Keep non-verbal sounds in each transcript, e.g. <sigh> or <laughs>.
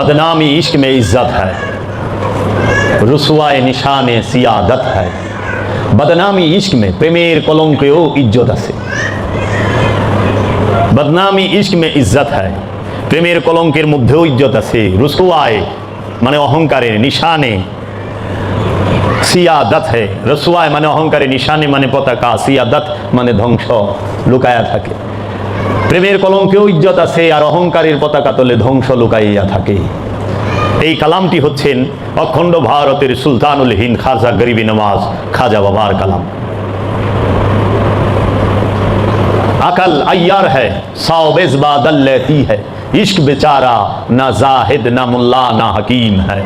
बदनामी इश्क में इज्जत है রুসুয়ায় নিশানে সিয়াদত হয় বদনামি ইশক মে প্রেমের কলঙ্কেও ইজ্জত আছে বদনামি ইশক মে ইজ্জত হয় প্রেমের কলঙ্কের মধ্যেও ইজ্জত আছে রুসুয়ায় মানে অহংকারের নিশানে সিয়াদত হে রসুয়ায় মানে অহংকারে নিশানে মানে পতাকা সিয়াদত মানে ধ্বংস লুকায়া থাকে প্রেমের কলঙ্কেও ইজ্জত আছে আর অহংকারের পতাকা তলে ধ্বংস লুকাইয়া থাকে। এই কালামটি হচ্ছেন অখণ্ড ভারতের সুলতানুল হিন্দ খাজা গরিবী নমাজ, খাজা বাবার কালাম। আকল আয়ার হ্যায় সাওবেজ বাদল লেতি ইশক বেচারা না জাহিদ না মুল্লা না হকিম হ্যায়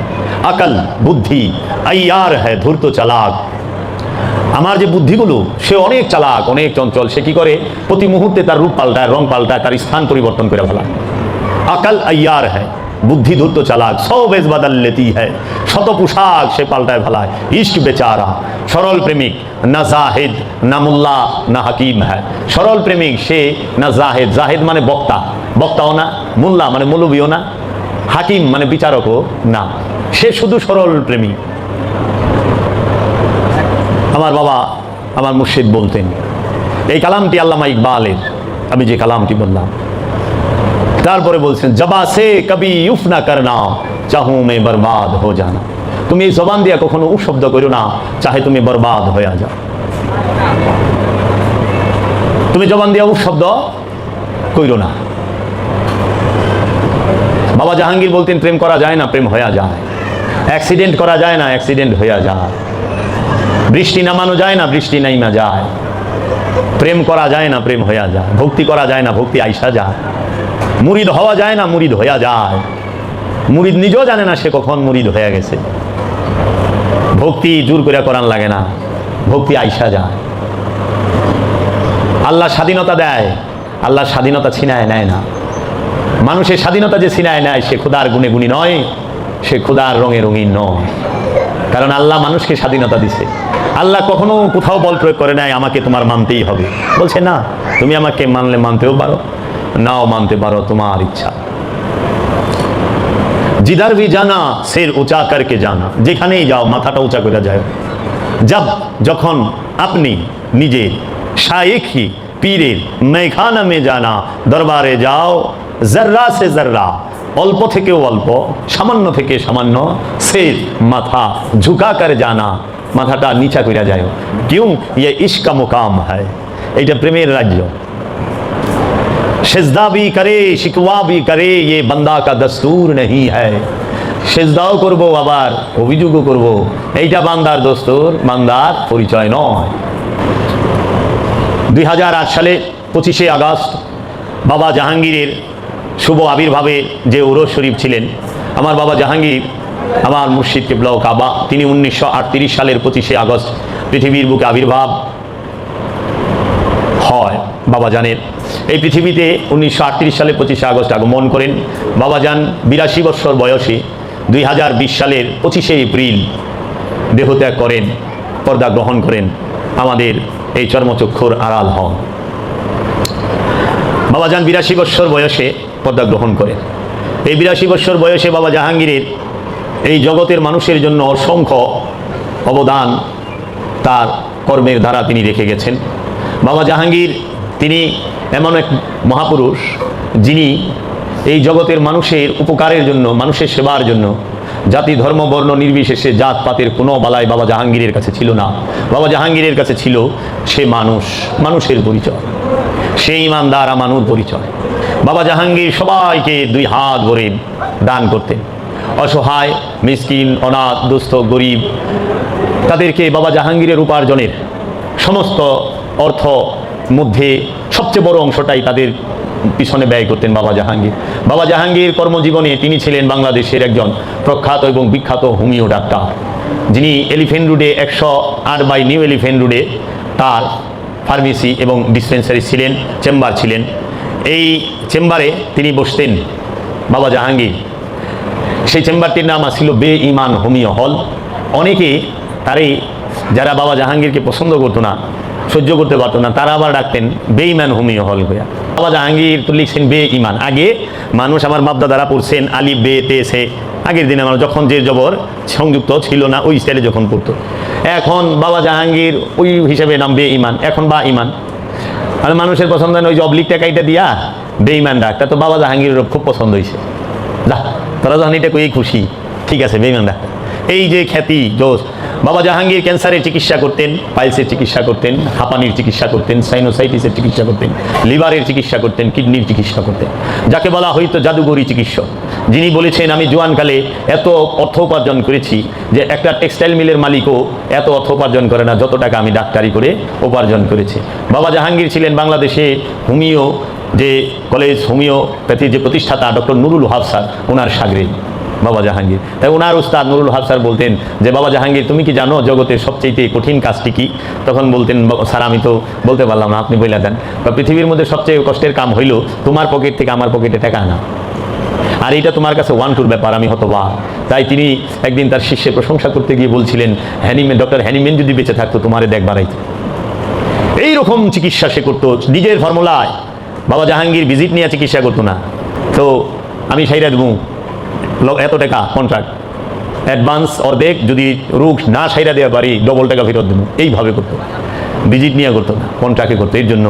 আকল বুদ্ধি আয়ার হ্যায় ধূর্ত চালাক আমার যে বুদ্ধিগুলো, সে অনেক চালাক, অনেক চঞ্চল। সে কি করে? প্রতি মুহূর্তে তার রূপ পাল্টায়, রং পাল্টায়, তার স্থান পরিবর্তন করে ফেলা আকাল আইয়ার হ্যাঁ বুদ্ধি ধূর্ত চালাক, সব বেজ বাদাল লেতি হ্যাঁ শত পোশাক সে পাল্টায় ফেলায় ইস্ক বেচারা। সরল প্রেমিক, না জাহেদ, না মুল্লা, না হাকিম হ্যাঁ সরল প্রেমিক সে, না জাহেদ। জাহেদ মানে বক্তা। বক্তাও না, মুল্লা মানে মৌলবীও না। হাকিম মানে বিচারকও না। সে শুধু সরল প্রেমিক। আমার বাবা আমার মুর্শিদ বলতেন, এই কালামটি আল্লামা ইকবালের। আমি যে কালামটি বললাম। তারপরে বলছেন, জবা সে কবি উফ না করনা, চাহু মে বরবাদ হো জানা। তুমি এই জবান দিয়া কখনো উফ শব্দ করো না, চাহে তুমি বরবাদ হয়ে যাও। তুমি জবান দিয়া উফ শব্দ কইরো না। বাবা জাহাঙ্গীর বলতেন, প্রেম করা যায় না, প্রেম হয়ে যায়। অ্যাক্সিডেন্ট করা যায় না, অ্যাক্সিডেন্ট হয়ে যায়। বৃষ্টি নামানো যায় না, বৃষ্টি নাইমা যায়। প্রেম করা যায় না, প্রেম হইয়া যায়। ভক্তি করা যায় না, ভক্তি আইসা যায়। মুরিদ হওয়া যায় না, মুরিদ হইয়া যায়। মুরিদ নিজেও জানে না সে কখন মুরিদ হয়ে গেছে। ভক্তি জোর করে করান লাগে না, ভক্তি আইসা যায়। আল্লাহ স্বাধীনতা দেয়, আল্লাহ স্বাধীনতা ছিনায় নেয় না। মানুষের স্বাধীনতা যে ছিনায় নেয়, সে ক্ষুদার গুণে গুণী নয়, সে ক্ষুদার রঙে রঙিন নয়। কারণ আল্লাহ মানুষকে স্বাধীনতা দিছে। আল্লাহ কখনো কোথাও বল প্রয়োগ করে নাই, আমাকে তোমার মানতেই হবে। বলছে, না, তুমি আমাকে মানলে মানতেও পারো, নাও মানতে পারো তোমার ইচ্ছা। জিদার ভি জানা, সের উঁচা করকে জানা, যেখানেই যাও, মাথাটা উঁচা করে যায় জব যখন আপনি নিজে শায়েখি পীরের মেখানা মে জানা, দরবারে যাও, জর্রা সে জর্রা, অল্প থেকেও অল্প, সামান্য থেকে সামান্য সে মাথা ঝুঁকা করে জানা মাথাটা নিচা করে যায় কিউং ইয়ে ইস্কা মোকাম হয়। এইটা প্রেমের রাজ্য। সেজদা বি করে, শিকওয়া বি করে ইয়ে বন্দা কা দস্তুর নেই হ্যায় সেজদাও করব আবার, অভিযোগও করব। এইটা বান্দার দস্তুর, বান্দার পরিচয় নয়। দুই সালে পঁচিশে আগস্ট বাবা জাহাঙ্গীরের শুভ আবির্ভাবে যে ওরস শরীফ ছিলেন, আমার বাবা জাহাঙ্গীর আমার মুর্শিদ কেবলাও কাবা, তিনি উনিশশো আটত্রিশ সালের পঁচিশে আগস্ট পৃথিবীর বুকে আবির্ভাব হয়। বাবা জানের এই পৃথিবীতে উনিশশো আটত্রিশ সালে পঁচিশে আগস্ট আগমন করেন। বাবা যান বিরাশি বৎসর বয়সে দুই হাজার বিশ সালের পঁচিশে এপ্রিল দেহত্যাগ করেন, পর্দা গ্রহণ করেন। আমাদের এই চর্মচক্ষুর আড়াল হন। বাবা যান বিরাশি বৎসর বয়সে পর্দা গ্রহণ করেন। এই বিরাশি বৎসর বয়সে বাবা জাহাঙ্গীরের এই জগতের মানুষের জন্য অসংখ্য অবদান তার কর্মের দ্বারা তিনি রেখে গেছেন। বাবা জাহাঙ্গীর তিনি এমন এক মহাপুরুষ যিনি এই জগতের মানুষের উপকারের জন্য, মানুষের সেবার জন্য, জাতি, ধর্ম, বর্ণ, নির্বিশেষে জাতপাতের কোনো বালাই বাবা জাহাঙ্গীরের কাছে ছিল না। বাবা জাহাঙ্গীরের কাছে ছিল সে মানুষ, মানুষের পরিচয়। সে ইমানদার আমানুর পরিচয়। বাবা জাহাঙ্গীর সবাইকে দুই হাত ভরে দান করতেন। অসহায়, মিসকিন, অনাথ, দুস্থ, গরিব, তাদেরকে বাবা জাহাঙ্গীরের উপার্জনের সমস্ত অর্থ মধ্যে সবচেয়ে বড় অংশটাই তাদের পিছনে ব্যয় করতেন বাবা জাহাঙ্গীর। বাবা জাহাঙ্গীর কর্মজীবনে তিনি ছিলেন বাংলাদেশের একজন প্রখ্যাত এবং বিখ্যাত হোমিও ডাক্তার। যিনি এলিফেন্ট রুডে একশো আট বাই নিউ এলিফেন্ট রুডে তার ফার্মেসি এবং ডিসপেন্সারি ছিলেন, চেম্বার ছিলেন। এই চেম্বারে তিনি বসতেন বাবা জাহাঙ্গীর। সেই চেম্বারটির নাম ছিল বে ইমান হোমিও হল। অনেকে তারই যারা বাবা জাহাঙ্গীরকে পছন্দ করতো না, সহ্য করতে পারতো না, তারা আবার ডাকতেন বেইমান হোমিও হল হইয়া। বাবা জাহাঙ্গীর তো লিখছেন বে ইমান। আগে মানুষ আমার বাপদাদারা পড়ছেন আলি বে, তে, সে। আগের দিনে আমার যখন যে জবর সংযুক্ত ছিল না, ওই স্টাইলে যখন পড়তো। এখন বাবা জাহাঙ্গীর ওই হিসেবে নাম বে ইমান, এখন বা ইমান। আর মানুষের পছন্দ হয় ওই যে অবলিক টাকাইটা দিয়া বেইমান ডাক। তা বাবা জাহাঙ্গীরের খুব পছন্দ হয়েছে যা। তোরা যখন এটা কই খুশি? ঠিক আছে বেইমান এই যে খ্যাতি, জোশ। বাবা জাহাঙ্গীর ক্যান্সারের চিকিৎসা করতেন, পাইলসের চিকিৎসা করতেন, হাঁপানির চিকিৎসা করতেন সাইনোসাইটিসের চিকিৎসা করতেন, লিভারের চিকিৎসা করতেন, কিডনির চিকিৎসা করতেন। যাকে বলা হয়তো জাদুঘরি চিকিৎসক। যিনি বলেছেন, আমি জোয়ানকালে এত অর্থ উপার্জন করেছি যে একটা টেক্সটাইল মিলের মালিকও এত অর্থ উপার্জন করে না, যত টাকা আমি ডাক্তারি করে উপার্জন করেছি। বাবা জাহাঙ্গীর ছিলেন বাংলাদেশে হোমিও যে কলেজ হোমিওপ্যাথির যে প্রতিষ্ঠাতা ডক্টর নুরুল হাফ স্যার ওনার সাগরে, বাবা জাহাঙ্গীর। তাই ওনার উস্তাদ নুরুল হাফ স্যার বলতেন যে, বাবা জাহাঙ্গীর, তুমি কি জানো জগতের সবচেয়ে কঠিন কাজটি কি? তখন বলতেন স্যার, আমি তো বলতে পারলাম না, আপনি বলে দেন। বা পৃথিবীর মধ্যে সবচেয়ে কষ্টের কাম হইল, তোমার পকেট থেকে আমার পকেটে টাকা আনা। আর এটা তোমার কাছে ওয়ান টুর ব্যাপার, আমি হতবা তাই তিনি একদিন তার শিষ্যের প্রশংসা করতে গিয়ে বলছিলেন হ্যানিমেন ডক্টর হ্যানিমেন যদি বেঁচে থাকতো, তোমারে দেখবার এইরকম চিকিৎসা সে করতো, নিজের ফর্মুলায় বাবা জাহাঙ্গীর ভিজিট নিয়ে চিকিৎসা করতো না। তো আমি সাইরা দেবো এত টাকা কন্ট্রাক্ট অ্যাডভান্স অর্ধেক যদি রোগ না সাইরা দেওয়া পারি ডবল টাকা ফেরত দেবো এইভাবে করতো। ভিজিট নিয়ে করতো না কন্ট্রাক্টে করতো। এর জন্য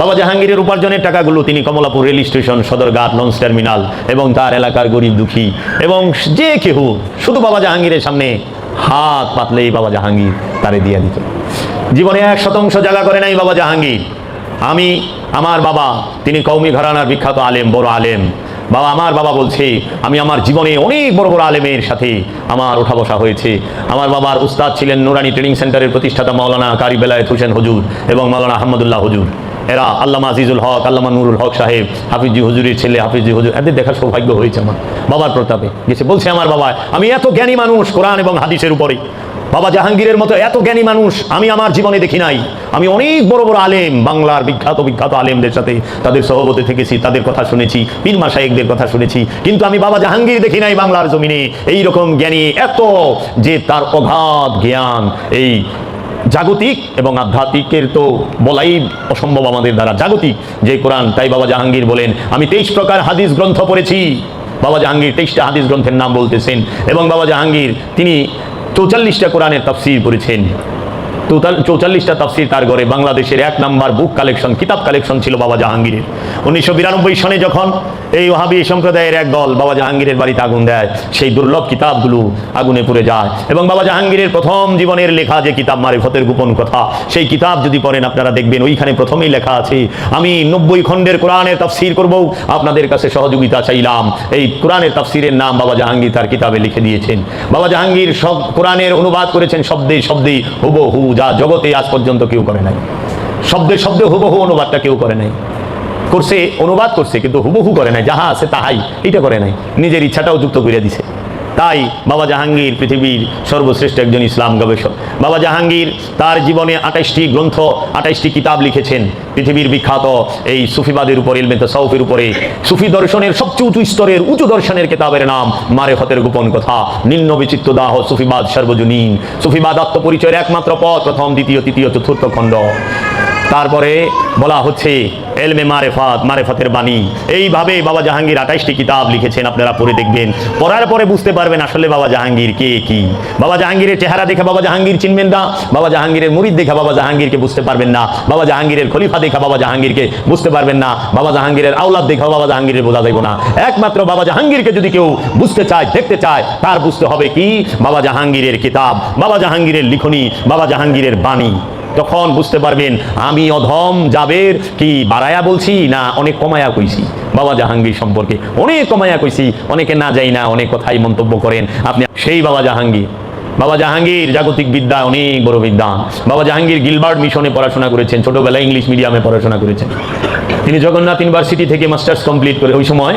বাবা জাহাঙ্গীরের উপার্জনের টাকাগুলো তিনি Kamalapur rail station, Sadarghat, launch terminal এবং তার এলাকার গরিব দুঃখী এবং যে কেহ, শুধু বাবা জাহাঙ্গীরের সামনে হাত পাতলেই বাবা জাহাঙ্গীর তারে দিয়ে দিত। জীবনে এক শতাংশ জায়গা করে নাই বাবা জাহাঙ্গীর। আমি আমার বাবা, তিনি কৌমি ঘরানার বিখ্যাত আলেম, বড় আলেম। বাবা, আমার বাবা বলছে, আমি আমার জীবনে অনেক বড় বড় আলেমের সাথে আমার ওঠা বসা হয়েছে। আমার বাবার উস্তাদ ছিলেন নুরানি ট্রেনিং সেন্টারের প্রতিষ্ঠাতা মাওলানা কারি বেলায়েত হোসেন হজুর এবং মাওলানা আহমদুল্লাহ হজুর। এরা আল্লামা আজিজুল হক, আল্লামা নুরুল হক সাহেব, হাফিজি হুজুরের ছেলে, হাফিজি হুজুর। এদের দেখার সৌভাগ্য হয়েছে আমার বাবার প্রতাপে। গেছে, বলছে আমার বাবা, আমি এত জ্ঞানী মানুষ কোরআন এবং হাদিসের উপরে। বাবা জাহাঙ্গীরের মতো এত জ্ঞানী মানুষ আমি আমার জীবনে দেখি নাই। আমি অনেক বড় বড় আলেম, বাংলার বিখ্যাত বিখ্যাত আলেমদের সাথে তাদের সহবতে থেকেছি, তাদের কথা শুনেছি, পীর মাসাইকদের কথা শুনেছি। কিন্তু আমি বাবা জাহাঙ্গীর দেখি নাই বাংলার জমিনে। এই রকম জ্ঞানী এত যে তার অগাধ জ্ঞান, এই জাগতিক এবং আধ্যাত্মিকের তো বলাই অসম্ভব আমাদের দ্বারা। জাগতিক, যে কোরআন, তাই বাবা জাহাঙ্গীর বলেন, আমি তেইশ প্রকার হাদিস গ্রন্থ পড়েছি। বাবা জাহাঙ্গীর তেইশটা হাদিস গ্রন্থের নাম বলতেছেন। এবং বাবা জাহাঙ্গীর, তিনি চৌচল্লিশটা কোরআনের তাফসির করেছেন চৌচল্লিশটা তাফসির তার ঘরে। বাংলাদেশের এক নাম্বার বুক কালেকশন কিতাব কালেকশন ছিল বাবা জাহাঙ্গীরের। উনিশশো বিরানব্বই সনে যখন এই ওহাবি সম্প্রদায়ের এক দল বাবা জাহাঙ্গীরের বাড়িতে আগুন দেয়, সেই দুর্লভ কিতাবগুলো আগুনে পুড়ে যায়। এবং বাবা জাহাঙ্গীরের প্রথম জীবনের লেখা যে কিতাব মারিফতের গোপন কথা, সেই কিতাব যদি পড়েন আপনারা দেখবেন, ওইখানে প্রথমেই লেখা আছে, আমি নব্বই খণ্ডের কোরআনের তাফসির করব, আপনাদের কাছে সহযোগিতা চাইলাম। এই কোরআনের তাফসিরের নাম বাবা জাহাঙ্গীর তার কিতাবে লিখে দিয়েছেন। বাবা জাহাঙ্গীর সব কোরআনের অনুবাদ করেছেন, শব্দে শব্দে হুবহু যা জগতে আজ পর্যন্ত কেউ করে নাই। শব্দে শব্দে হুবহু অনুবাদটা কেউ করে নাই। করছে, অনুবাদ করছে, কিন্তু হুবহু করে নাই। যাহা আছে তাহাই এটা করে নাই। নিজের ইচ্ছাটাও যুক্ত করে দিছে। তাই বাবা জাহাঙ্গীর পৃথিবীর সর্বশ্রেষ্ঠ একজন ইসলাম গবেষক। বাবা জাহাঙ্গীর তার জীবনে আঠাইশটি গ্রন্থ, আঠাইশটি কিতাব লিখেছেন। পৃথিবীর বিখ্যাত এই সুফিবাদের উপর, ইলমে তসাউফের উপরে সুফি দর্শনের সবচেয়ে উঁচু স্তরের উঁচু দর্শনের কিতাবের নাম মারেফতের গোপন কথা। নিম্ন বিচিত্র দাহ, সুফিবাদ সর্বজনীন। সুফিবাদ আত্মপরিচয়ের একমাত্র পথ, প্রথম, দ্বিতীয়, তৃতীয়, চতুর্থ খণ্ড। তারপরে বলা হচ্ছে, এলমে মারেফাত, মারেফাতের বাণী। এইভাবে বাবা জাহাঙ্গীর আঠাইশটি কিতাব লিখেছেন, আপনারা পড়ে দেখবেন। পড়ার পরে বুঝতে পারবেন আসলে বাবা জাহাঙ্গীর কে, কি? বাবা জাহাঙ্গীরের চেহারা দেখে বাবা জাহাঙ্গীর চিনবেন না, বাবা জাহাঙ্গীরের মুরিদ দেখে বাবা জাহাঙ্গীরকে বুঝতে পারবেন না, বাবা জাহাঙ্গীরের খলিফা দেখা বাবা জাহাঙ্গীরকে বুঝতে পারবেন না, বাবা জাহাঙ্গীরের আওলাদ দেখা বাবা জাহাঙ্গীরের বোঝা যাইব না। একমাত্র বাবা জাহাঙ্গীরকে যদি কেউ বুঝতে চায়, দেখতে চায়, তার বুঝতে হবে কি? বাবা জাহাঙ্গীরের কিতাব, বাবা জাহাঙ্গীরের লিখনি, বাবা জাহাঙ্গীরের বাণী। তখন বুঝতে পারবেন আমি অধম জাবের কি বাড়ায়া বলছি না অনেক কমায়া কইছি? বাবা জাহাঙ্গীর সম্পর্কে অনেক কমায়া কইছি, অনেকে না যাই না, অনেক কথাই মন্তব্য করেন। আপনি সেই বাবা জাহাঙ্গীর। বাবা জাহাঙ্গীর জাগতিক বিদ্যা, অনেক বড় বিদ্যান বাবা জাহাঙ্গীর গিলবার্ট মিশনে পড়াশোনা করেছেন, ছোটবেলায় ইংলিশ মিডিয়ামে পড়াশোনা করেছেন। তিনি জগন্নাথ ইউনিভার্সিটি থেকে মাস্টার্স কমপ্লিট করে ওই সময়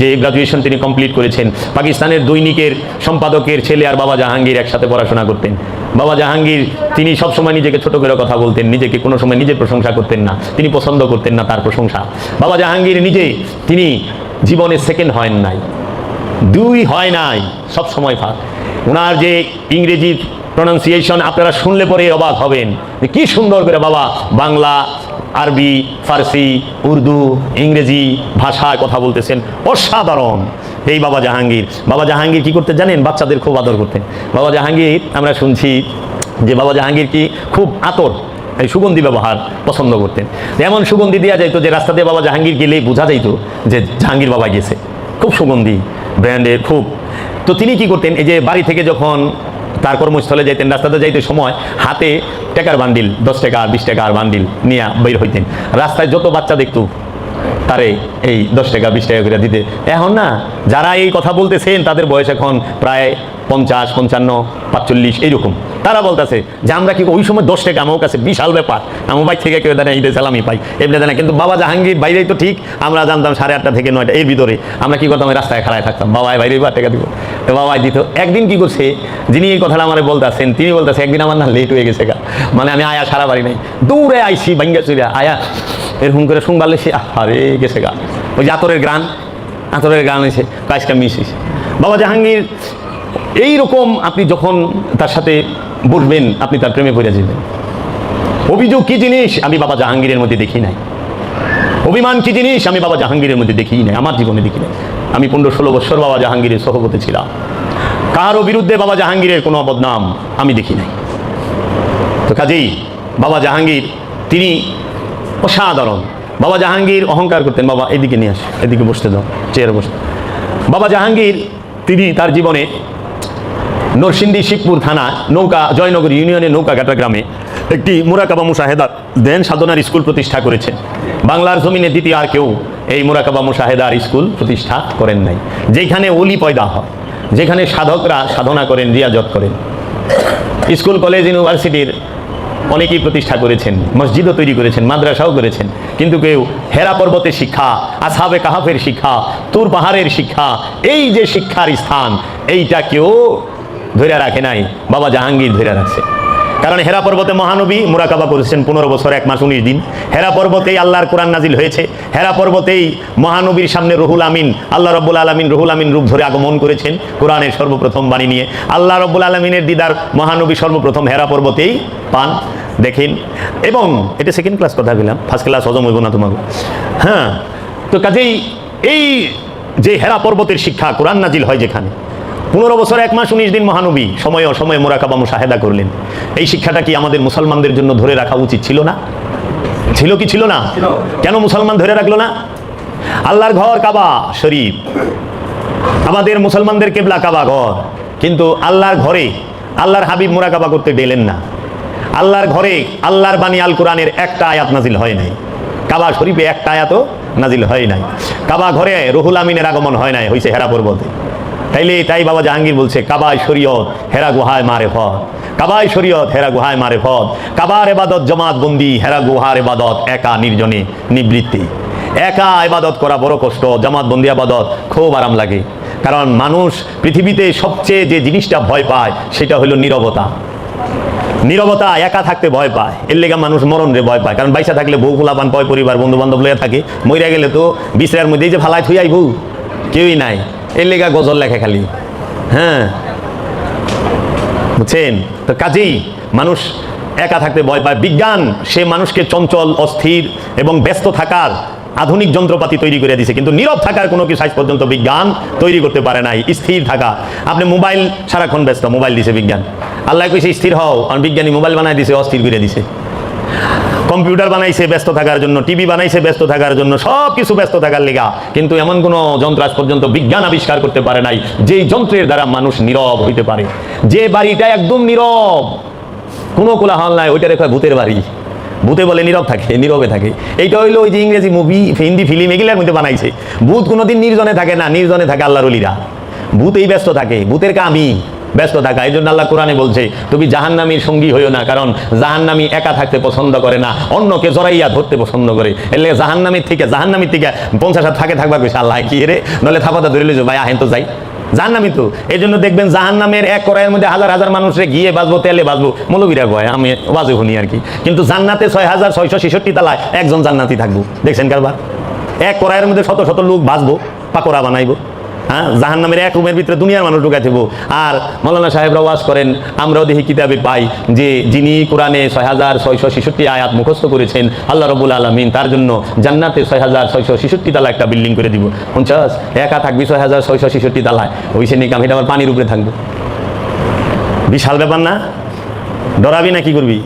যে গ্রাজুয়েশন তিনি কমপ্লিট করেছেন, পাকিস্তানের দৈনিকের সম্পাদকের ছেলে আর বাবা জাহাঙ্গীর একসাথে পড়াশোনা করতেন। বাবা জাহাঙ্গীর, তিনি সবসময় নিজেকে ছোট করে কথা বলতেন, নিজেকে কোনো সময় নিজের প্রশংসা করতেন না, তিনি পছন্দ করতেন না তার প্রশংসা। বাবা জাহাঙ্গীর নিজে, তিনি জীবনে সেকেন্ড হয় নাই, দুই হয় নাই সব সময় ফাঁক ওনার যে ইংরেজি প্রনাউন্সিয়েশন আপনারা শুনলে পরে অবাক হবেন কি সুন্দর করে বাবা বাংলা আরবি, ফার্সি, উর্দু, ইংরেজি ভাষায় কথা বলতেছেন অসাধারণ। এই বাবা জাহাঙ্গীর। বাবা জাহাঙ্গীর কি করতে জানেন? বাচ্চাদের খুব আদর করতেন। বাবা জাহাঙ্গীর, আমরা শুনছি যে বাবা জাহাঙ্গীর কি খুব আতর, এই সুগন্ধি ব্যবহার পছন্দ করতেন। এমন সুগন্ধি দেওয়া যাইতো, যে রাস্তা দিয়ে বাবা জাহাঙ্গীর গেলেই বোঝা যাইতো যে জাহাঙ্গীর বাবা গেছে। খুব সুগন্ধি, ব্র্যান্ডের, খুব। তো তিনি কি করতেন? এই যে বাড়ি থেকে যখন তার কর্মস্থলে যাইতেন, রাস্তাতে যাইতে সময় হাতে টাকার বান্ডিল, দশ টাকা, বিশ টাকার বান্ডিল নিয়ে বের হইতেন। রাস্তায় যত বাচ্চা দেখতো তারে এই দশ টাকা, বিশ টাকা করে দিতে। এখন না, যারা এই কথা বলতেছেন, তাদের বয়স এখন প্রায় পঞ্চাশ, পঞ্চান্ন, পাঁচচল্লিশ, এইরকম। তারা বলতেছে যে, আমরা কি ওই সময় দশ টাকা, আমার কাছে বিশাল ব্যাপার। আমার বাইক থেকে কেউ দেয় ঈদে সালামি পাই এমনি দেয় কিন্তু বাবা জাহাঙ্গীর, বাইরেই তো ঠিক, আমরা জানতাম সাড়ে আটটা থেকে নয়টা, এর ভিতরে। আমরা কি করতাম, রাস্তায় খাড়ায় থাকতাম। বাবাই বাইরে বা টাকা দিব তো বাবাই দিত। একদিন কি করছে, যিনি এই কথাটা আমার বলতেছেন, তিনি বলতেছে, একদিন আমার না লেট হয়ে গেছে গা। মানে আমি আয়া সারা বাড়ি নাই। দৌড়ে আইসি ভাঙ্গা চুরিয়া আয়া। এরকম করে শুনবালে সে আরে গেছে গা। ওই যে আতরের গ্রান আতরের গান এসে কাজটা মিশিস। বাবা জাহাঙ্গীর এই রকম আপনি যখন তার সাথে বসবেন, আপনি তার প্রেমে পড়ে যাবেন। অভিযোগ কী জিনিস? আমি বাবা জাহাঙ্গীরের মধ্যে দেখি নাই। অভিমান কী জিনিস? আমি বাবা জাহাঙ্গীরের মধ্যে দেখি নাই। আমার জীবনে দেখি নাই। আমি পনেরো ষোলো বছর বাবা জাহাঙ্গীরের সহপতি ছিলাম। কারও বিরুদ্ধে বাবা জাহাঙ্গীরের কোনো বদনাম আমি দেখি নাই। তো কাজেই বাবা জাহাঙ্গীর, তিনি অসাধারণ। বাবা জাহাঙ্গীর অহংকার করতেন। বাবা, এদিকে নিয়ে আস, এদিকে বসতে দাও, চেয়ারে বসতে বাবা জাহাঙ্গীর, তিনি তার জীবনে নরসিংদী শিবপুর থানা নৌকা, জয়নগর ইউনিয়নের নৌকাঘাটা গ্রামে একটি মুরাকাবা মুশাহেদার দেন সাধনার স্কুল প্রতিষ্ঠা করেছেন। বাংলার জমিনে দ্বিতীয় আর কেউ এই মুরাকাবা মুশাহেদার স্কুল প্রতিষ্ঠা করেন নাই। যেখানে অলি পয়দা হয়, যেখানে সাধকরা সাধনা করেন, রিয়াজত করেন। স্কুল, কলেজ, ইউনিভার্সিটির অনেকেই প্রতিষ্ঠা করেছেন, মসজিদও তৈরি করেছেন, মাদ্রাসাও করেছেন, কিন্তু কেউ হেরা পর্বতের শিক্ষা, আসাবে কাহাফের শিক্ষা, তুর পাহাড়ের শিক্ষা, এই যে শিক্ষার স্থান, এইটা কেউ ধরে রাখে নাই, বাবা জাহাঙ্গীর ধরে রাখছে। কারণ হেরা পর্বতে মহানবী মুরাকাবা করেছেন পনেরো বছর, এক মাস উনিশ দিন। হেরা পর্বতেই আল্লাহর কোরআন নাজিল হয়েছে। হেরা পর্বতেই মহানবীর সামনে রুহুল আমিন, আল্লাহ রব্বুল আলমিন রুহুল আমিন রূপ ধরে আগমন করেছেন কোরআনের সর্বপ্রথম বাণী নিয়ে। আল্লাহ রব্বুল আলমিনের দিদার মহানবী সর্বপ্রথম হেরা পর্বতেই পান। দেখেন, এবং এটা সেকেন্ড ক্লাস কথা বললাম ফার্স্ট ক্লাস হজম হইব না তোমাকে। হ্যাঁ তো কাজেই এই যে হেরা পর্বতের শিক্ষা কোরআন নাজিল হয় যেখানে পনেরো বছর এক মাস উনিশ দিন মহানবী। সময় অসময়ে মোরাকাবা মুশাহেদা করলেন। এই শিক্ষাটা কি আমাদের মুসলমানদের জন্য ধরে রাখা উচিত ছিল না? ছিল কি ছিল না? কেন মুসলমান ধরে রাখল না? আল্লাহর ঘর কাবা শরীফ। আমাদের মুসলমানদের কেবলা কাবা ঘর। কিন্তু আল্লাহর ঘরে আল্লাহর হাবিব মোরাকাবা করতে গেলেন না। আল্লাহর ঘরে আল্লাহর বাণী আল কোরআনের একটা আয়াত নাজিল হয় নাই। কাবা শরীফে একটা আয়াতও নাজিল হয় নাই। কাবা ঘরে রহুল আমিনের আগমন হয় নাই হয়েছে হেরা পর্বতে। তাইলে তাই বাবা জাহাঙ্গীর বলছে, কাবায় শরীয়ত, হেরা গুহায় মারে ফদ কাবায় শরীয়ত, হেরা গুহায় মারে ফদ কাবার এবাদত, জমাত বন্দি, হেরা গুহার এবাদত, একা নির্জনে নিবৃত্তি। একা এবাদত করা বড় কষ্ট, জামাত বন্দি আবাদত খুব আরাম লাগে। কারণ মানুষ পৃথিবীতে সবচেয়ে যে জিনিসটা ভয় পায়, সেটা হলো নীরবতা। নীরবতা, একা থাকতে ভয় পায়। এর লেগে মানুষ মরণ রে ভয় পায়। কারণ বাইসা থাকলে বউ, ফুলাপান, পয়, পরিবার বন্ধু বান্ধব লইয়া থাকে। মইরা গেলে তো বিশ্রের মধ্যেই যে ফালায় থুই আইবু। কেউই নাই। এর গজল লেখে খালি। হ্যাঁ। বুঝছেন? তো কাজেই মানুষ একা থাকতে ভয় পায়। বিজ্ঞান, সে মানুষকে চঞ্চল, অস্থির এবং ব্যস্ত থাকার আধুনিক যন্ত্রপাতি তৈরি করে দিছে। কিন্তু নীরব থাকার কোনো কিছু আজ পর্যন্ত বিজ্ঞান তৈরি করতে পারে নাই? স্থির থাকা। আপনি মোবাইল সারাক্ষণ ব্যস্ত, মোবাইল দিছে বিজ্ঞান। আল্লাহ কইছে, স্থির হও। আর বিজ্ঞানী মোবাইল বানাই দিছে, অস্থির করে দিছে। কম্পিউটার বানাইছে, ব্যস্ত থাকার জন্য, টিভি বানাইছে, ব্যস্ত থাকার জন্য সব কিছু ব্যস্ত থাকার লেগা। কিন্তু এমন কোনো যন্ত্র আজ পর্যন্ত বিজ্ঞান আবিষ্কার করতে পারে নাই, যেই যন্ত্রের দ্বারা মানুষ নীরব হইতে পারে। যে বাড়িটা একদম নীরব, কোনো কোলাহল নাই ওইটা রেখা ভূতের বাড়ি। ভূতে বলে নীরব থাকে, নীরবে থাকে। এইটা হইল ওই যে ইংরেজি মুভি হিন্দি ফিল্ম এগুলোর মধ্যে বানাইছে। ভূত কোনোদিন নির্জনে থাকে না, নির্জনে থাকে আল্লাহর অলিরা ভূতেই ব্যস্ত থাকে, ভূতের কামি ব্যস্ত থাকা এই জন্য আল্লাহ কোরআনে বলছে, তুমি জাহান্নামীর সঙ্গী হইও না, কারণ জাহান্নামী একা থাকতে পছন্দ করে না, অন্যকে জড়াইয়া ধরতে পছন্দ করে। এলে জাহান্নামীর থেকে জাহান্নামীর থেকে পঞ্চাশ হাত থাকে থাকবা কইছে, আল্লাহ, কি রে? নলে থাপাতা ধরে লিজো ভাই, আহেন তো যাই। জাহান্নামি তো এই জন্য দেখবেন জাহান্নামের এক কড়াইয়ের মধ্যে হাজার হাজার মানুষে গিয়ে বাঁচবো, তেলে বাঁচবো, মৌলবীরা কয়, আমি বাজে শুনি আর কি। কিন্তু জান্নাতে ছয় হাজার ছয়শো ছেষট্টি তালায় একজন জান্নাতি থাকব, দেখছেন কারবার? এক কড়াইয়ের মধ্যে শত শত লোক বাঁচবো, পাকোড়া বানাইবো। হ্যাঁ? জাহান নামের এক রুমের ভিতরে দুনিয়ার মানুষ ঢুকাই দেবো। আর মৌলানা সাহেবরা ওয়াজ করেন, আমরাও দেখি কিতাবে পাই যে যিনি কোরআনে ছয় হাজার ছয়শো ছেষট্টি আয়াত মুখস্থ করেছেন, আল্লাহ রবুল আলমিন তার জন্য জান্নাতে ছয় হাজার ছয়শো ছেষট্টি তালা একটা বিল্ডিং করে দিব। পঞ্চাশ, একা থাকবি ছয় হাজার ছয়শো ছেষট্টি তালায়। ওই নিকাম, এটা আমার পানির উপরে থাকবে। বিশাল ব্যাপার না? ডরাবি না কি করবি?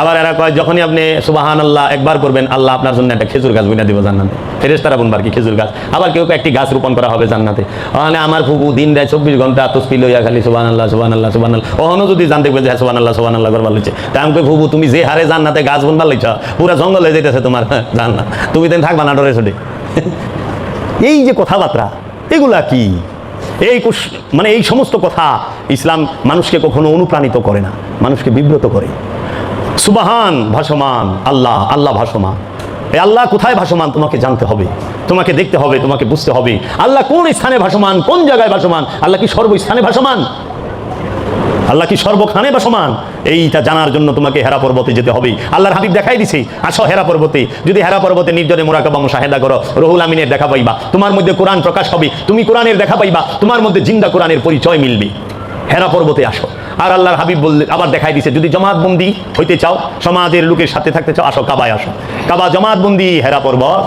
আবার এরা কয়, যখনই আপনি সুবাহান আল্লাহ একবার করবেন, আল্লাহ আপনার জন্য একটা খেজুর গাছ বিনা দিব জান্নাতে। ফেরেস তারা বুনবার কি খেজুর গাছ? আবার কেউ একটি গাছ রোপণ করা হবে জান্নাতে। ওখানে আমার ফুকু দিন দেয় চব্বিশ ঘণ্টা তসপি লইয়া খালি সুবান আল্লাহ সুবান আল্লাহ সুবান আল্লাহ ওখানেও যদি জানতে পারবে যে সুবান আল্লাহ সুবান আল্লাহ করবার লইছে। তা আমি ফুকু তুমি যে হারে জান্নাতে গাছ বুনবার লইছ, পুরা জঙ্গল হয়ে যেতেছে তোমার <laughs> জান্নাত। তুমি তেন থাকবা না ডরে ছুটে? <laughs> এই যে কথাবার্তা, এগুলা কি? এই মানে এই সমস্ত কথা ইসলাম মানুষকে কখনো অনুপ্রাণিত করে না, মানুষকে বিব্রত করে। সুবাহান ভাসমান আল্লাহ আল্লাহ ভাসমান। এই আল্লাহ কোথায় ভাসমান? তোমাকে জানতে হবে। তোমাকে দেখতে হবে, তোমাকে বুঝতে হবে। আল্লাহ কোন স্থানে ভাসমান, কোন জায়গায় ভাসমান? আল্লাহ কি সর্বস্থানে ভাসমান? আল্লাহ কি সর্বখানে ভাসমান? এইটা জানার জন্য তোমাকে হেরা পর্বতে যেতে হবে। আল্লাহর হাবিব দেখাই দিছে, আসো হেরা পর্বতে। যদি হেরা পর্বতে নির্জনে মোরাকাবা মুশাহেদা করো, রহুল আমিনের দেখা পাইবা। তোমার মধ্যে কোরআন প্রকাশ হবে, তুমি কোরআনের দেখা পাইবা। তোমার মধ্যে জিন্দা কোরআনের পরিচয় মিলবে। হেরা পর্বতে আসো। আর আল্লাহর হাবিব বললেন আবার দেখাই দিছে, যদি জমাত জমাতবন্দি হইতে চাও, সমাজের লোকের সাথে থাকতে চাও, আসো কাবায় আসো। কাবা জমাতবন্দি হেরা পর্বত।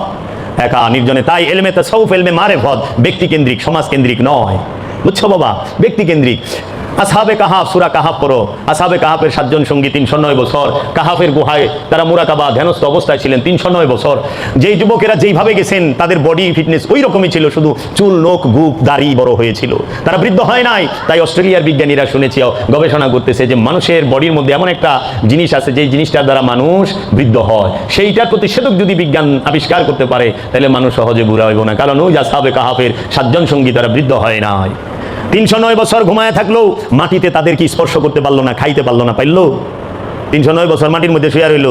একা নির্জনে, তাই এলমে তা সৌফ এলমে মারে ভদ ব্যক্তিকেন্দ্রিক সমাজকেন্দ্রিক সমাজ কেন্দ্রিক নয়। বুঝছ বাবা? ব্যক্তি কেন্দ্রিক। আসাবে কাহাফ, সুরা কাহাফ পড়ো। আসাবে কাহাফের সাতজন সঙ্গী তিনশো নয় বছর। কাহাফের গুহায় তারা মুরাকাবা, ধ্যানস্থ অবস্থায় ছিলেন তিনশো নয় বছর। যেই যুবকেরা যেইভাবে গেছেন, তাদের বডি ফিটনেস ওই রকমই ছিল, শুধু চুল নোক গুপ, দাড়ি বড় হয়েছিল। তারা বৃদ্ধ হয় নাই, তাই অস্ট্রেলিয়ার বিজ্ঞানীরা শুনেছি গবেষণা করতেছে যে মানুষের বডির মধ্যে এমন একটা জিনিস আছে, যেই জিনিসটার দ্বারা মানুষ বৃদ্ধ হয়। সেইটার প্রতিষেধক যদি বিজ্ঞান আবিষ্কার করতে পারে, তাহলে মানুষ সহজে বুড়া হইব না। কারণ ওই যা সাবে কাহাফের সাতজন সঙ্গী তারা বৃদ্ধ হয় নাই। তিনশো নয় বছর ঘুমায় থাকলেও মাটিতে তাদেরকে স্পর্শ করতে পারল না, খাইতে পারল না, পাইলো। তিনশো নয় বছর মাটির মধ্যে শুয়ে রইল,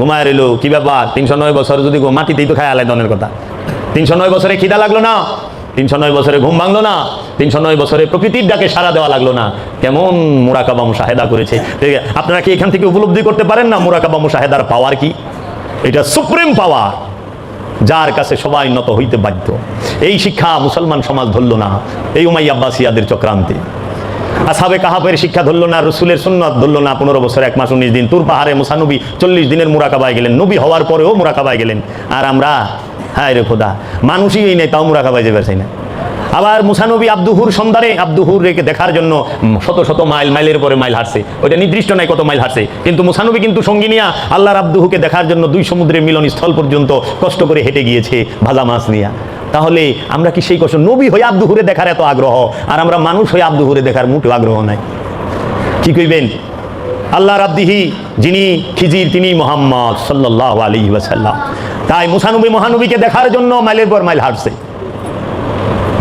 ঘুমায় রইল, কি ব্যাপার? তিনশো নয় বছর যদি মাটিতেই তো খায় আলাই দনের কথা। তিনশো নয় বছরে খিদা লাগল না, তিনশো নয় বছরে ঘুম ভাঙলো না, তিনশো নয় বছরে প্রকৃতির ডাকে সারা দেওয়া লাগল না। কেমন মুরাকাবা মুশাহেদা করেছে? আপনারা কি এখান থেকে উপলব্ধি করতে পারেন না মুরাকাবা মুশাহেদার পাওয়ার কি? এটা সুপ্রিম পাওয়ার যার কাছে সবাই নত হইতে বাধ্য। এই শিক্ষা মুসলমান সমাজ ধরল না। এই উমাই আব্বাসিয়াদের চক্রান্তে। আসাবে কাহাবের শিক্ষা ধরল না, রসুলের সুন্নত ধরল না। পনেরো বছর, এক মাস, উনিশ দিন। তুর পাহাড়ে মুসানবী চল্লিশ দিনের মুরাকাবায় গেলেন। নবী হওয়ার পরেও মুরাকাবায় গেলেন। আর আমরা, হায় রে খোদা, মানুষই এই নেই তাও মুরাকাবায় যে পারছি না। আবার মুসানবী আব্দুহুর সন্ধানে আব্দুহুর রেখে দেখার জন্য শত শত মাইল, মাইলের পরে মাইল হারছে ওইটা নির্দিষ্ট নাই কত মাইল হারছে কিন্তু মুসানবী কিন্তু সঙ্গী নিয়া আল্লাহর আব্দুহুকে দেখার জন্য দুই সমুদ্রের মিলন স্থল পর্যন্ত কষ্ট করে হেঁটে গিয়েছে ভাজা মাছ নিয়া। তাহলে আমরা কি সেই কষ্ট নবী হয়ে আব্দুহুরে দেখার এত আগ্রহ? আর আমরা মানুষ হয়ে আব্দুহুরে দেখার মোটেও আগ্রহ নাই। কি কইবেন? আল্লাহ রাব্দিহি যিনি খিজির, তিনি মোহাম্মদ সাল্লাহ আলী ওয়াসাল্লাম। তাই মুসানবী মহানবীকে দেখার জন্য মাইলের পর মাইল হাঁটছে।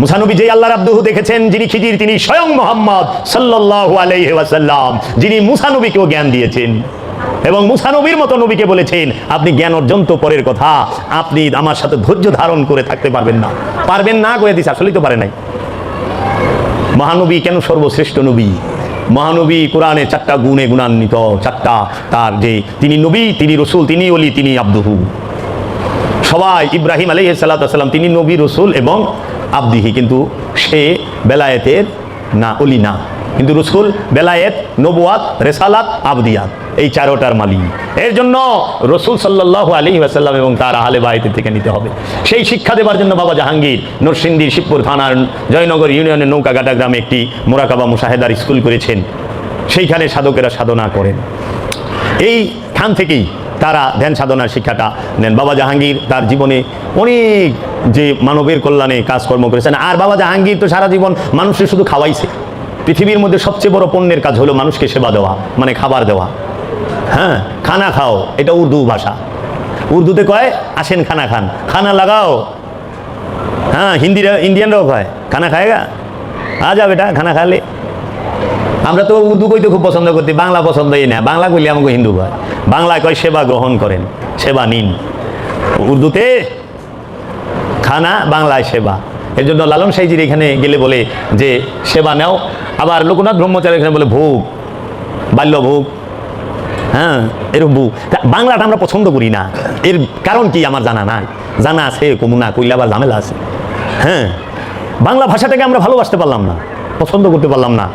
মুসানবী যে আল্লাহ আব্দুহু দেখেছেন, যিনি খিজির, তিনি স্বয়ং মোহাম্মদ সাল্লাল্লাহু আলাইহি ওয়াসাল্লাম, যিনি মুসানবীকেও জ্ঞান দিয়েছেন। এবং মুসানবীর মতো নবীকে বলেছেন, আপনি জ্ঞান অর্জন তো পরের কথা, আপনি আমার সাথে ধৈর্য ধারণ করে থাকতে পারবেন না। পারবেন না করে দিস আসলেই তো পারে নাই। মহানবী কেন সর্বশ্রেষ্ঠ নবী? মহানবী কোরআনে চারটা গুণে গুণান্বিত, চারটা তার যে তিনি নবী, তিনি রসুল, তিনি অলি তিনি আব্দুহু। সবাই ইব্রাহিম আলী সাল্লাম তিনি নবী, রসুল এবং আব্দিহি, কিন্তু সে বেলায়েতের না, অলি না। কিন্তু রসুল বেলায়েত, নবুয়াত, রেসালাত, আবদিয়াত, এই চারোটার মালিক। এর জন্য রসুল সাল্লাহ আলী ওয়াসাল্লাম এবং তার আহলে বাড়িতে থেকে নিতে হবে। সেই শিক্ষা দেবার জন্য বাবা জাহাঙ্গীর নরসিংদীর শিবপুর থানার জয়নগর ইউনিয়নের নৌকাঘাটা গ্রামে একটি মোরাকাবা মুশাহেদার স্কুল করেছেন। সেইখানে সাধকেরা সাধনা করেন। এই খান থেকেই তারা ধ্যান সাধনার শিক্ষাটা নেন। বাবা জাহাঙ্গীর তার জীবনে অনেক যে মানবের কল্যাণে কাজকর্ম করেছেন। আর বাবা জাহাঙ্গীর তো সারা জীবন মানুষের শুধু খাওয়াইছে। পৃথিবীর মধ্যে সবচেয়ে বড় পণ্যের কাজ হলো মানুষকে সেবা দেওয়া মানে খাবার দেওয়া। হ্যাঁ খানা খাও, এটা উর্দু ভাষা। উর্দুতে কয়, আসেন খানা খান। খানা লাগাও। হ্যাঁ হিন্দিরা, ইন্ডিয়ানরাও কয় খানা খায়গা আ যা বেটা খানা খালে আমরা তো উর্দু কইতে খুব পছন্দ করতে, বাংলা পছন্দই না। বাংলা কইলে আমাকে হিন্দু কয়। বাংলায় কয়, সেবা গ্রহণ করেন, সেবা নিন। উর্দুতে খানা, বাংলায় সেবা। এর জন্য লালন সাইজির এখানে গেলে বলে যে, সেবা নাও। আবার লোকনাথ ব্রহ্মচারী এখানে বলে ভোগ বাল্য ভোগ হ্যাঁ এরকম তা বাংলাটা আমরা পছন্দ করি না। এর কারণ কি আমার জানা নাই। জানা আছে কমুনা কইলা বা ঝামেলা আছে। হ্যাঁ বাংলা ভাষাটাকে আমরা ভালোবাসতে পারলাম না, পছন্দ করতে পারলাম না।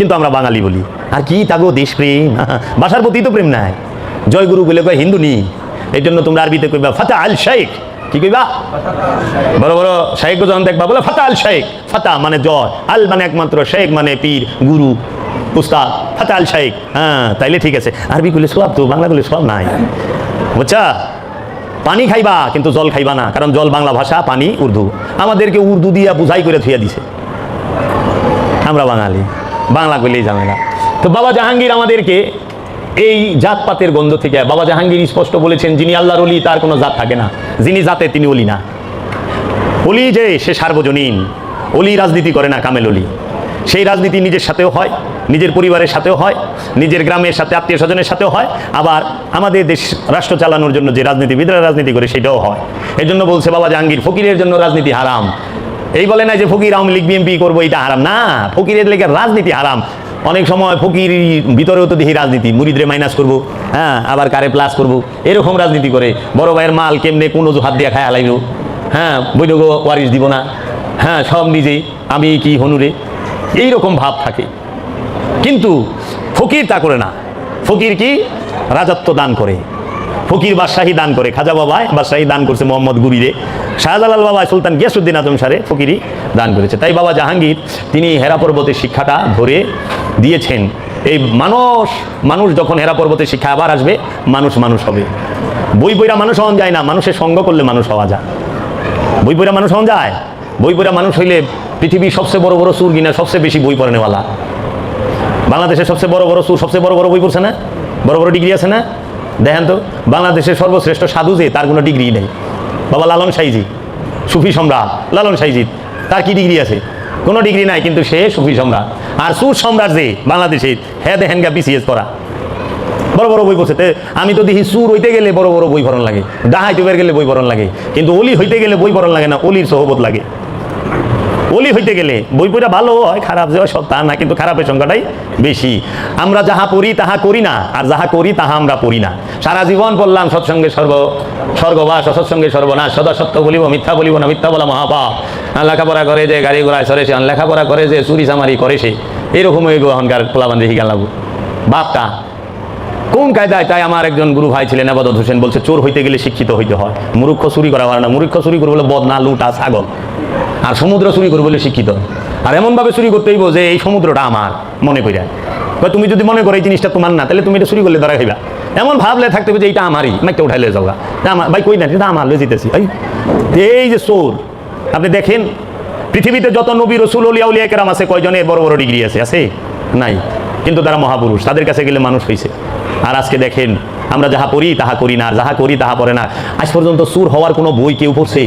কিন্তু আমরা বাঙালি বলি। আর কি তাগো দেশপ্রেম? <laughs> ভাষার প্রতি তো প্রেম নাই। জয়গুরু বলে কয়, হিন্দু নি এই জন্য তোমরা আরবিতে কইবা, ফাতা আল শেখ কি কইবা? বড় বড় শেখ যখন দেখবা বলে, ফাতা আল শেখ ফাতা মানে জয়, আল মানে একমাত্র শেখ মানে পীর, গুরু, উস্তাদ। ফাতা আল শেখ হ্যাঁ তাইলে ঠিক আছে। আরবি গুলি সব তো, বাংলা গুলি সব নাই। বুঝছা? পানি খাইবা, কিন্তু জল খাইবা না, কারণ জল বাংলা ভাষা, পানি উর্দু। আমাদেরকে উর্দু দিয়া বুঝাই করে থুইয়া দিছে। আমরা বাঙালি। বাংলা কইলেই ঝামেলা তো বাবা জাহাঙ্গীর আমাদেরকে এই জাতপাতের গন্ধ থেকে, বাবা জাহাঙ্গীর স্পষ্ট বলেছেন, যিনি আল্লাহর অলি তার কোনো জাত থাকে না। যিনি জাতে, তিনি অলি না। অলি যে, সে সার্বজনীন। অলি রাজনীতি করে না কামেল অলি সেই রাজনীতি নিজের সাথেও হয়, নিজের পরিবারের সাথেও হয়, নিজের গ্রামের সাথে, আত্মীয় স্বজনের সাথেও হয়। আবার আমাদের দেশ রাষ্ট্র চালানোর জন্য যে রাজনীতিবিদরা রাজনীতি করে, সেটাও হয়। এই জন্য বলছে বাবা জাহাঙ্গীর, ফকিরের জন্য রাজনীতি হারাম। এই বলে না যে ফকির আওয়ামী লীগ, বিএনপি করব এটা হারাম। না, ফকিরের লেগে রাজনীতি হারাম। অনেক সময় ফকির ভিতরেও তো দেখি রাজনীতি, মুরিদরে মাইনাস করব হ্যাঁ আবার কারে প্লাস করব, এরকম রাজনীতি করে। বড় ভাইয়ের মাল কেমনে কোন হাত দিয়ে খায় হালাইব হ্যাঁ বৈঠক ওয়ারিস দিব না। হ্যাঁ সব নিজেই, আমি কি হনুরে এইরকম ভাব থাকে। কিন্তু ফকির তা করে না। ফকির কি? রাজত্ব দান করে। ফকির বাদশাহী দান করে। খাজা বাবায় বাদশাহী দান করছে মোহাম্মদ গুরিরে শাহজালাল বাবা সুলতান গিয়াসুদ্দিন আজম সারে ফকিরই দান করেছে। তাই বাবা জাহাঙ্গীর, তিনি হেরা পর্বতের শিক্ষাটা ধরে দিয়েছেন। এই মানুষ মানুষ যখন হেরা পর্বতের শিক্ষা আবার আসবে, মানুষ মানুষ হবে। বই বইরা মানুষ হওয়া যায় না, মানুষের সঙ্গ করলে মানুষ হওয়া যায়। বই পড়া মানুষ হওয়া যায়, বই পড়া মানুষ হইলে পৃথিবীর সবচেয়ে বড় বড় সুর কিনা সবচেয়ে বেশি বই পড়ে নেওয়ালা বাংলাদেশের সবচেয়ে বড় বড় সুর, সবচেয়ে বড় বড় বই পড়ছে না? বড় বড় ডিগ্রি আছে না? দেখেন তো, বাংলাদেশের সর্বশ্রেষ্ঠ সাধু যে, তার কোনো ডিগ্রি নেই। বাবা লালন সাইজি, সুফি সম্রাট, লালন সাইজি, তার কি ডিগ্রি আছে? কোনো ডিগ্রি নাই, কিন্তু সে সুফি সম্রাট। আর সুর সম্রাট যে, বাংলাদেশের হ্যাঁ দেখেন গা বিসিএস করা। বড় বড় বই তে, আমি তো দেখি সুর হইতে গেলে বড় বড় বই ভরণ লাগে ডাহাইতে গেলে বই ভরণ লাগে, কিন্তু অলি হইতে গেলে বই ভরণ লাগে না, অলির সহবত লাগে। অলি হইতে গেলে, বই পড়া ভালো হয়, খারাপ যে হয় সব তা না, কিন্তু খারাপের সংখ্যাটাই বেশি। আমরা যাহা পড়ি তাহা করি না, আর যাহা করি তাহা আমরা পড়ি না। সারা জীবন পড়লাম সৎসঙ্গে সর্ব, স্বর্গবাস, অসৎসঙ্গে সর্বনাশ, সদা সত্য বলিব, মিথ্যা বলিব না, মিথ্যা বলা মহাপাপ। লেখাপড়া করে যে, গাড়ি ঘোড়ায় সরে সে লেখাপড়া করে যে, চুরি চামারি করে সে এরকম এখনকার পোলাবান দেখি গেলাম বাপটা কোন কায়দায় তাই আমার একজন গুরু ভাই ছিলেন, আবাদত হোসেন, বলছে, চোর হইতে গেলে শিক্ষিত হইতে হয়। মূর্খ চুরি করা হয় না। মূর্খ চুরি করব বলে বদনা, লুটা ছাগল আর সমুদ্র চুরি করব বলে শিক্ষিত। আর এমনভাবে চুরি করতে হইব যে এই সমুদ্রটা আমার মনে করিয়া বা তুমি যদি মনে করো এই জিনিসটা তোমার না, তাহলে তুমি এটা চুরি করলে ধরা খাইবা। এমন ভাবলে থাকতে হবে যে এইটা আমারই একটা উঠাইলে যাওগা আমার ভাই কই না, এটা আমার লয়ে যেতেছি এই যে চোর, আপনি দেখেন, পৃথিবীতে যত নবী, রসুল উলিয়া, কেরাম আছে, কয়জনের বড় বড় ডিগ্রি আছে? আছে? নাই। কিন্তু তারা মহাপুরুষ, তাদের কাছে গেলে মানুষ হয়েছে আর আজকে দেখেন, আমরা যাহা পড়ি তাহা করি না যাহা করি তাহা পড়ে না। আজ পর্যন্ত সুর হওয়ার কোনো বই কেউ পড়ছে?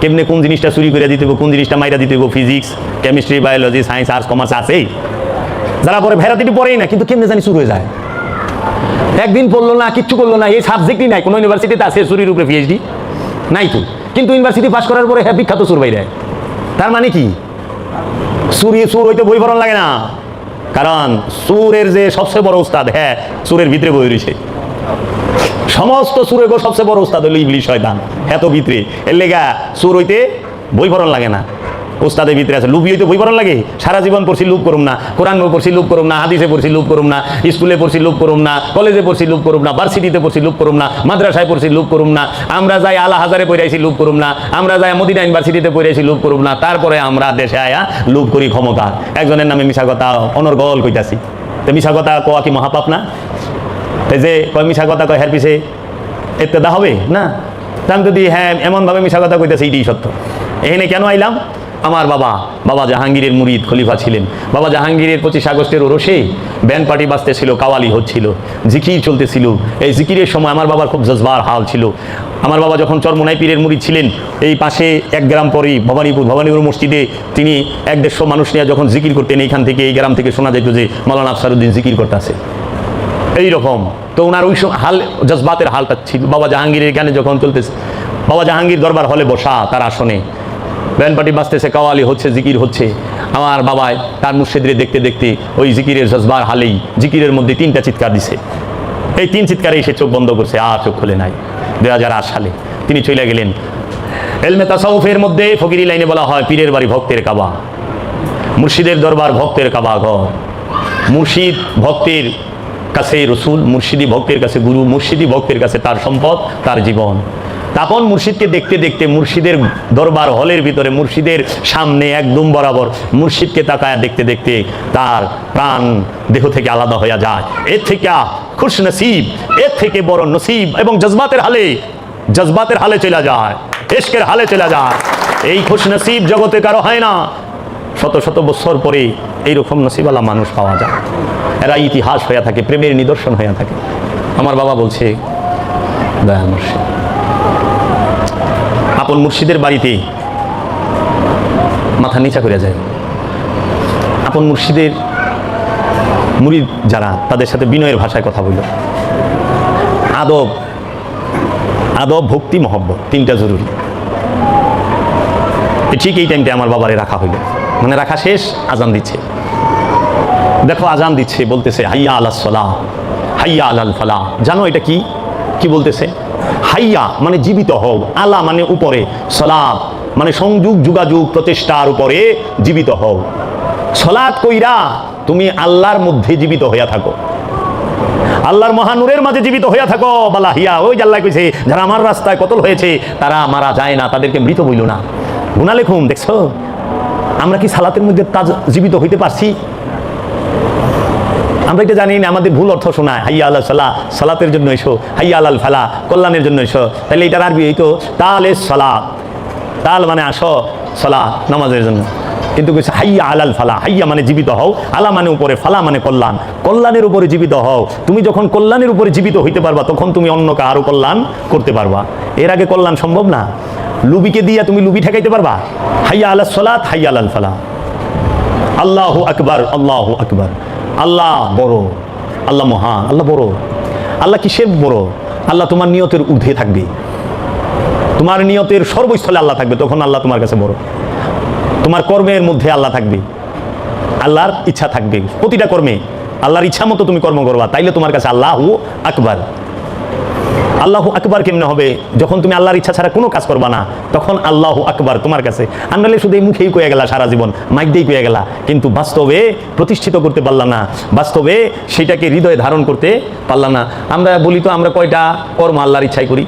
কেমনে কোন জিনিসটা চুরি করে দিতে কোন জিনিসটা মাইরা দিতে physics chemistry biology science arts commerce আছেই যারা পরে ভেরাতিটি পড়েই না, কিন্তু কেমনে জানি শুরু হয়ে যায়? একদিন পড়ল না, কিচ্ছু করল না এই সাবজেক্টই নাই। কোনো ইউনিভার্সিটিতে আছে চুরির উপরে পিএইচডি নাই তো। কিন্তু ইউনিভার্সিটি পাস করার পরে হ্যাঁ বিখ্যাত সুর বাইরে তার মানে কি? সুরি সুর হইতে বই পড়ন লাগে না। কারণ সুরের যে সবচেয়ে বড় উস্তাদ হ্যাঁ সুরের ভিতরে বই রয়েছে। সমস্ত সুরের গো সবচেয়ে বড় উস্তাদ হলো ইবলিশ, শয়তান। এত ভিতরে। এর লেগা সুর হইতে বই পড়ন লাগে না। উস্তাদের ভিতরে আছে। লুবি হইতে বই পড়ন লাগে? সারা জীবন পড়ছি লুপ করুম না। কোরআন পড়ছি লুপ করুম না। হাদিসে পড়ছি লুপ করুম না। স্কুলে পড়ছি লুপ করুম না। কলেজে পড়ছি লুপ করুম না। ভার্সিটিতে পড়ছি লুপ করুম না। মাদ্রাসায় পড়ছি লুপ করুম না। আমরা যাই আলা হাজারে পড়াইছি লুপ করুম না। আমরা যাই মদিনা ইউনিভার্সিটিতে পড়াইছি লুপ করুম না। তারপরে আমরা দেশে আয়া লুপ করি ক্ষমতা। একজনের নামে মিশা কথা অনর্গল কইতাছি। তো মিশা কথা কোয়া কি মহাপাপ না? যে কয় মিশা কথা কয়, হের পিছে এতেদা হবে? না। তা আমি যদি হ্যাঁ এমনভাবে মিশা কথা কইতেছে এইটাই সত্য। এখানে কেন আইলাম? আমার বাবা বাবা জাহাঙ্গীরের মুরিদ খলিফা ছিলেন। বাবা জাহাঙ্গীরের পঁচিশ আগস্টের ওরসে ব্যান্ড পার্টি বাজতেছিল, কাওয়ালি হচ্ছিল, জিকির চলতেছিল। এই জিকিরের সময় আমার বাবার খুব জজবার হাল ছিল। আমার বাবা যখন চরমোনাই পীরের মুরিদ ছিলেন, এই পাশে এক গ্রাম পরেই ভবানীপুর ভবানীপুর মসজিদে তিনি এক দেড়শো মানুষ নিয়ে যখন জিকির করতেন, এইখান থেকে এই গ্রাম থেকে শোনা যেত যে মৌলানা আফসারুদ্দিন জিকির করতেছে। এইরকম। তো ওনার ওই হাল, জজবাতের হালটা ছিল। বাবা জাহাঙ্গীরের এখানে যখন চলতেছে, বাবা জাহাঙ্গীর দরবার হলে বসা তার আসনে। ব্যান্ড পার্টি বাজতেছে, কাওয়ালি হচ্ছে, জিকির হচ্ছে। আমার বাবায় তার মুর্শিদরে দেখতে দেখতে ওই জিকিরের জজবার হালেই জিকিরের মধ্যে তিনটা চিৎকার দিছে। এই তিন চিৎকারে সে চোখ বন্ধ করছে, আর চোখ খুলে নাই। দু হাজার আট সালে তিনি চলে গেলেন। এলমে তাসাউফের মধ্যে ফকিরি লাইনে বলা হয় পীরের বাড়ি ভক্তের কাবা। মুর্শিদের দরবার ভক্তের কাবা ঘর। মুর্শিদ ভক্তের কাছে রসুল, মুর্শিদি ভক্তের কাছে গুরু, মুর্শিদি ভক্তের কাছে তার সম্পদ, তার জীবন। তাপন মুর্শিদকে দেখতে দেখতে মুর্শিদের দরবার হলের ভিতরে মুর্শিদের সামনে একদম বরাবর মুর্শিদকে তাকায় দেখতে দেখতে তার প্রাণ দেহ থেকে আলাদা হয়ে যায়। এর থেকে খুশ নসিব এর থেকে বড় নসিব এবং জজবাতের হালে জজবাতের হালে চলে যায়, এশকের হালে চলে যায়। এই খুশ নসিব জগতে কারও হয় না। শত শত বছর পরে এইরকম নসিবালা মানুষ পাওয়া যায়। এরা ইতিহাস হয়ে থাকে, প্রেমের নিদর্শন হয়ে থাকে। আমার বাবা বলছে দয়াল মুর্শিদ আপন মুর্শিদের বাড়িতে মাথা নিচা করে যায়। আপন মুর্শিদের মুরিদ যারা, তাদের সাথে বিনয়ের ভাষায় কথা বলল। আদব আদব, ভক্তি, মহব্বত, তিনটা জরুরি। ঠিক এই টাইমটা আমার বাবারে রাখা হইল। মানে রাখা শেষ, আজান দিচ্ছে। দেখো, আজান দিচ্ছে, বলতেছে, হাইয়া আলাহ সলাহ, হাইয়া আলাল ফালা জানো এটা কি? কি বলতেছে? হাইয়া মানে জীবিত হও, আলা মানে উপরে, সলাপ মানে সংযোগ, যোগাযোগ, প্রচেষ্টার উপরে জীবিত হও। সলাৎ কইরা তুমি আল্লাহর মধ্যে জীবিত হইয়া থাকো। আল্লাহর মহানুরের মাঝে জীবিত হইয়া থাকো, বালা হিয়া। ওই যে আল্লাহ কইছে, যারা আমার রাস্তায় কতল হয়েছে, তারা মারা যায় না, তাদেরকে মৃত বইল না। গুনা লেখুন, দেখছ? আমরা কি সালাতের মধ্যে তাজ জীবিত হইতে পারছি? আমরা এটা জানি না, আমাদের ভুল অর্থ শোনায়। হাইয়া আল্লাহ সালা, সালাতের জন্য এসো। হাইয়া আলাল ফালা, কল্যাণের জন্য এসো। তাহলে এটার আরবি হইতো তাল এস সালাত তাল মানে আসো, সলা, নামাজের জন্য। কিন্তু কইছে হাইয়া আলাল ফালা, হাইয়া মানে জীবিত হও, আলা মানে উপরে, ফালা মানে কল্যাণ। কল্যাণের উপরে জীবিত হও। তুমি যখন কল্যাণের উপরে জীবিত হইতে পারবা, তখন তুমি অন্যকে কারও কল্যাণ করতে পারবা। এর আগে কল্যাণ সম্ভব না? লুবিকে দিয়া তুমি লুবি ঠেকাইতে পারবা? হাইয়া আলাল সলাত, হাইয়া আলাল ফালা। আল্লাহ আকবার আল্লাহ আকবার। আল্লাহ বড়, আল্লাহ মহান, আল্লাহ বড়। আল্লাহ কিসের বড়? আল্লাহ তোমার নিয়তের ঊর্ধ্বে থাকবে। তোমার নিয়তের সর্বস্থলে আল্লাহ থাকবে, তখন আল্লাহ তোমার কাছে বড়। তোমার কর্মের মধ্যে আল্লাহ থাকবে। আল্লাহর ইচ্ছা থাকবে। প্রতিটা কর্মে আল্লাহর ইচ্ছা মতো তুমি কর্ম করবা, তাইলে তোমার কাছে আল্লাহ আকবার। আল্লাহ আকবার কেমনে হবে? যখন তুমি আল্লাহর ইচ্ছা ছাড়া কোনো কাজ করবা না, তখন আল্লাহ আকবার তোমার কাছে। আন্নালে শুধু এই মুখেই কয়ে গেলা সারা জীবন, মাইক দিয়েই কয়ে গেলা। কিন্তু বাস্তবে প্রতিষ্ঠিত করতে পারলাম না। বাস্তবে সেটাকে হৃদয়ে ধারণ করতে পারলাম না। আমরা বলি তো আমরা কয়টা কর্ম আল্লাহর ইচ্ছাই করি?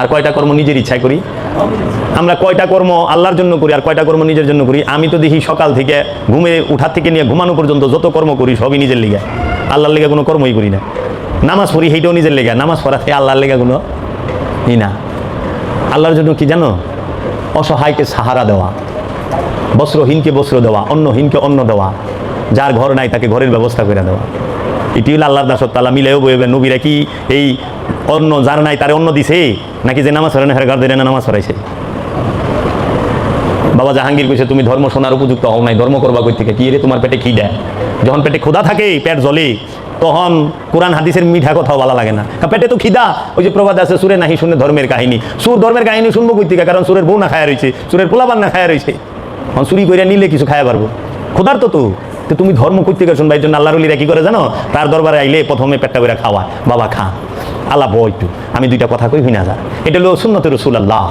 আর কয়টা কর্ম নিজের ইচ্ছায় করি? আমরা কয়টা কর্ম আল্লাহর জন্য করি আর কয়টা কর্ম নিজের জন্য করি? আমি তো দেখি সকাল থেকে ঘুমে উঠার থেকে নিয়ে ঘুমানো পর্যন্ত যত কর্ম করি, সবই নিজের লিগে। আল্লাহর লিগে কোনো কর্মই করি না। নামাজ পড়ি, সেইটাও নিজের লেগে। নামাজ পড়াতে আল্লাহর লেগা কোনো ই না। আল্লাহর জন্য কি জানো? অসহায়কে সাহারা দেওয়া, বস্ত্রহীনকে বস্ত্র দেওয়া, অন্নহীনকে অন্ন দেওয়া, যার ঘর নাই তাকে ঘরের ব্যবস্থা করে দেওয়া। এটি হলো আল্লাহর দাসত্ব। আল্লাহ মিলেও বইবে নবীরা কি এই অন্ন যার নাই তারে অন্ন দিছে? নাকি যে নামাজ পড়ে না ঘর ধরে না নামাজ পড়াইছে? বাবা জাহাঙ্গীর কইছে, তুমি ধর্ম শোনার উপযুক্ত হও নাই, ধর্ম করবা কই থেকে? কি রে, তোমার পেটে দেয়? যখন পেটে ক্ষুধা থাকে, পেট জ্বলে তখন কোরআন, হাদিসের মিঠা কথাও বলা লাগে না। পেটে তো খিদা, ওই যে প্রবাদ আছে, সুরে নাহি শুনে ধর্মের কাহিনী। সুর, ধর্মের কাহিনী শুনব কই থেকে? কারণ সুরের বউ না খায়া রয়েছে সুরের পোলাপান না খায়া রয়েছে এখন চুরি করে নিলে কিছু খায়া পারব। ক্ষুধার তো। তো তো তুমি ধর্ম করতে শুনবা? এই জন্য আল্লাহর উলিরা কি করে জানো? তার দরবারে আইলে প্রথমে পেটটা করে খাওয়া, বাবা, খা। আল্লাহ বই একটু। আমি দুইটা কথা কই হই না যা এটা হলো সুন্নতে রসুল আল্লাহ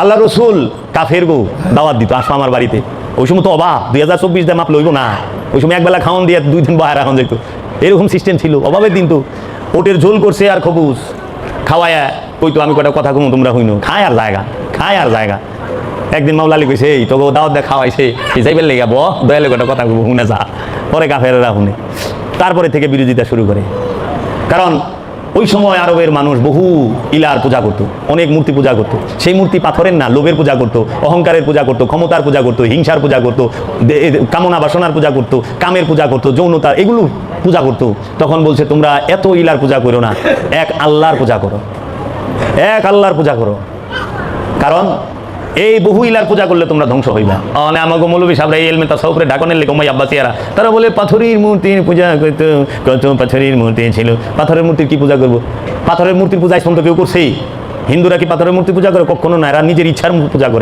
আল্লাহ রসুল কাফের গো দাওয়াত দিত, আসো আমার বাড়িতে। ওই সময় তো অবাক, দুই হাজার চব্বিশ দাম মাপ লইব না। ওই সময় একবেলা খাওয়ান দিয়ে দুই দিন বাহার এখন যেত এরকম সিস্টেম ছিল। অভাবের দিন তো। ওটের ঝোল করছে আর খবুজ খাওয়ায় ওই তো, আমি কটা কথা কমু, তোমরা হইনো। খায় আর জায়গা, খায় আর জায়গা। একদিন মামলালি কইছে, এই, তোকে দাওয়াত দিয়ে খাওয়াইছে। এই যাইবেন লেগে, ব, দয়ালে কটা কথা কমু শুনে যা। পরে কাফেরা শুনে তারপরে থেকে বিরোধিতা শুরু করে। কারণ, ওই সময় আরবের মানুষ বহু ইলার পূজা করতো, অনেক মূর্তি পূজা করতো। সেই মূর্তি পাথরের না, লোভের পূজা করতো, অহংকারের পূজা করতো, ক্ষমতার পূজা করতো, হিংসার পূজা করতো কামনা বাসনার পূজা করতো, কামের পূজা করতো যৌনতা এগুলো পূজা করতো। তখন বলছে, তোমরা এত ইলার পূজা করো না, এক আল্লাহর পূজা করো। এক আল্লাহর পূজা করো। কারণ এই বহু ইলার পূজা করলে তোমরা ধ্বংস হইবা। মানে আমাকে মৌলবী সাহেবরা এই এলমে তাসাউফ করে ডাকনের লেগে মাই আব্বাসিয়ারা তারা বলে, পাথরের মূর্তির পূজা করতো, কত পাথরের মূর্তি ছিল। পাথরের মূর্তির কি পূজা করব? পাথরের মূর্তির পূজা এখন কেউ করছেই। হিন্দুরা কি পাথরের মূর্তি পূজা করে? কখনো না, এরা নিজের ইচ্ছার পূজা করে।